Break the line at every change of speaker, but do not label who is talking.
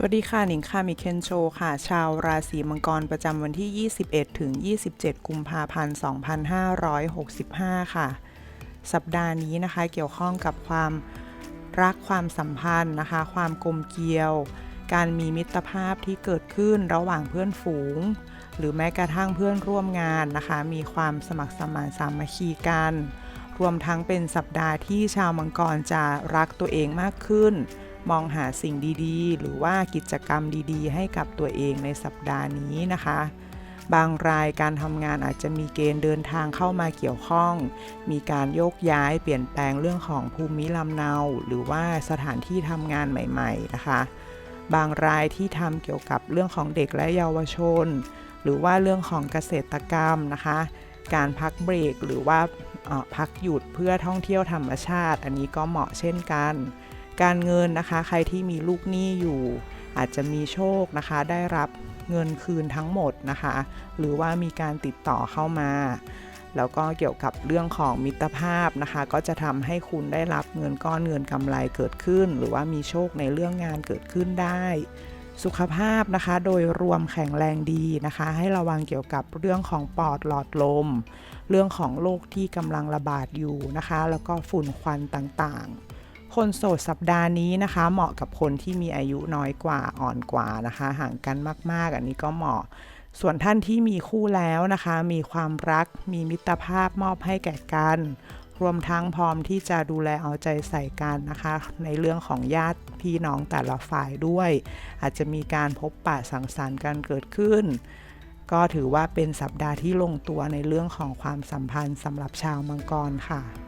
สวัสดีค่ะ หนิงค่ะมิเคนโชค่ะ ชาวราศีมังกรประจำวันที่ 21 ถึง 27 กุมภาพันธ์ 2565 ค่ะ สัปดาห์นี้นะคะเกี่ยวข้องกับความรักความสัมพันธ์นะคะ ความกลมเกลียว การมีมิตรภาพที่เกิดขึ้นระหว่างเพื่อนฝูง หรือแม้กระทั่งเพื่อนร่วมงานนะคะ มีความสมัครสมานสามัคคีกัน รวมทั้งเป็นสัปดาห์ที่ชาวมังกรจะรักตัวเองมากขึ้น มองหาสิ่งดีๆ หรือว่ากิจกรรมดีๆ ให้กับตัวเองในสัปดาห์นี้นะคะ บางรายการทำงานอาจจะมีเกณฑ์เดินทางเข้ามาเกี่ยวข้อง มีการโยกย้ายเปลี่ยนแปลงเรื่องของภูมิลำเนา หรือว่าสถานที่ทำงานใหม่ๆนะคะ บางรายที่ทำเกี่ยวกับเรื่องของเด็กและเยาวชน หรือว่าเรื่องของเกษตรกรรมนะคะการพักเบรกหรือว่าพักหยุดเพื่อท่องเที่ยวธรรมชาติ อันนี้ก็เหมาะเช่นกัน การเงินนะคะ ใครที่มีลูกหนี้อยู่ อาจจะมีโชคนะคะ ได้รับเงินคืนทั้งหมดนะคะ หรือว่ามีการติดต่อเข้ามา แล้วก็เกี่ยวกับเรื่องของมิตรภาพนะคะ ก็จะทำให้คุณได้รับเงินก้อนเงินกำไรเกิดขึ้น หรือว่ามีโชคในเรื่องงานเกิดขึ้นได้ สุขภาพนะคะ โดยรวมแข็งแรงดีนะคะ ให้ระวังเกี่ยวกับเรื่องของปอดหลอดลม เรื่องของโรคที่กำลังระบาดอยู่นะคะ แล้วก็ฝุ่นควันต่างๆ คนโสดสัปดาห์นี้นะคะ เหมาะกับคนที่มีอายุน้อยกว่าอ่อนกว่านะคะ ห่างกันมาก ๆ อันนี้ก็เหมาะ ส่วนท่านที่มีคู่แล้วนะคะ มีความรักมีมิตรภาพมอบให้แก่กัน รวมทั้งพร้อมที่จะดูแลเอาใจใส่กันนะคะ ในเรื่องของญาติพี่น้องแต่ละฝ่ายด้วย อาจจะมีการพบปะสังสรรค์กันเกิดขึ้น ก็ถือว่าเป็นสัปดาห์ที่ลงตัวในเรื่องของความสัมพันธ์สำหรับชาวมังกรค่ะ